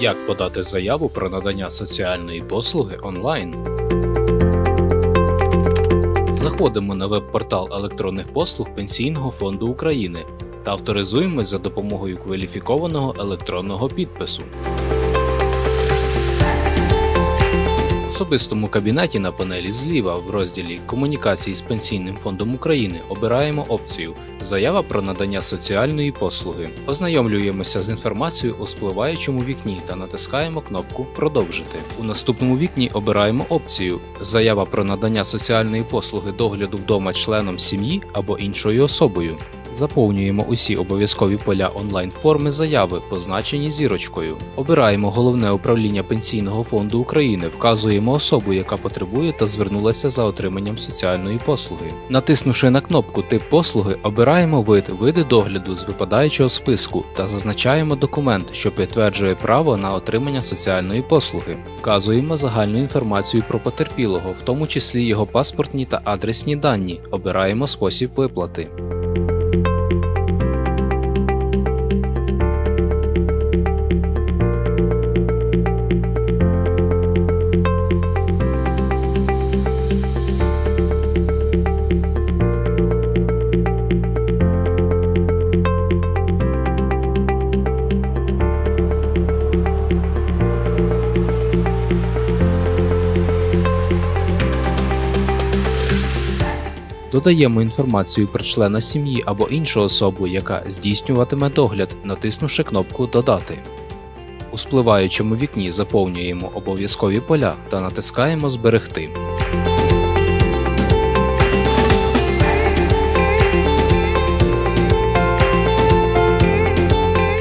Як подати заяву про надання соціальної послуги онлайн? Заходимо на веб-портал електронних послуг Пенсійного фонду України та авторизуємось за допомогою кваліфікованого електронного підпису. Особистому кабінеті на панелі зліва в розділі Комунікації з Пенсійним фондом України обираємо опцію Заява про надання соціальної послуги. Ознайомлюємося з інформацією у спливаючому вікні та натискаємо кнопку Продовжити. У наступному вікні обираємо опцію Заява про надання соціальної послуги догляду вдома членом сім'ї або іншою особою. Заповнюємо усі обов'язкові поля онлайн-форми заяви, позначені зірочкою. Обираємо головне управління Пенсійного фонду України, вказуємо особу, яка потребує та звернулася за отриманням соціальної послуги. Натиснувши на кнопку Тип послуги, обираємо вид види догляду з випадаючого списку та зазначаємо документ, що підтверджує право на отримання соціальної послуги. Вказуємо загальну інформацію про потерпілого, в тому числі його паспортні та адресні дані. Обираємо спосіб виплати. Додаємо інформацію про члена сім'ї або іншу особу, яка здійснюватиме догляд, натиснувши кнопку Додати. У спливаючому вікні заповнюємо обов'язкові поля та натискаємо Зберегти.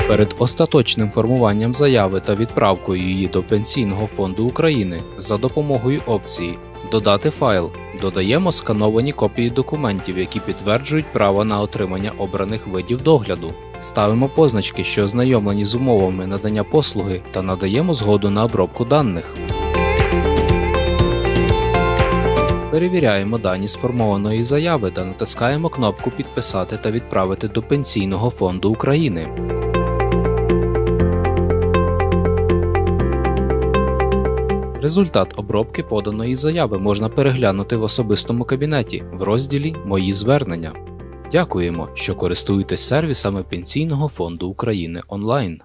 Перед остаточним формуванням заяви та відправкою її до Пенсійного фонду України за допомогою опції Додати файл додаємо скановані копії документів, які підтверджують право на отримання обраних видів догляду. Ставимо позначки, що ознайомлені з умовами надання послуги, та надаємо згоду на обробку даних. Перевіряємо дані сформованої заяви та натискаємо кнопку Підписати та відправити до Пенсійного фонду України. Результат обробки поданої заяви можна переглянути в особистому кабінеті в розділі Мої звернення. Дякуємо, що користуєтесь сервісами Пенсійного фонду України онлайн.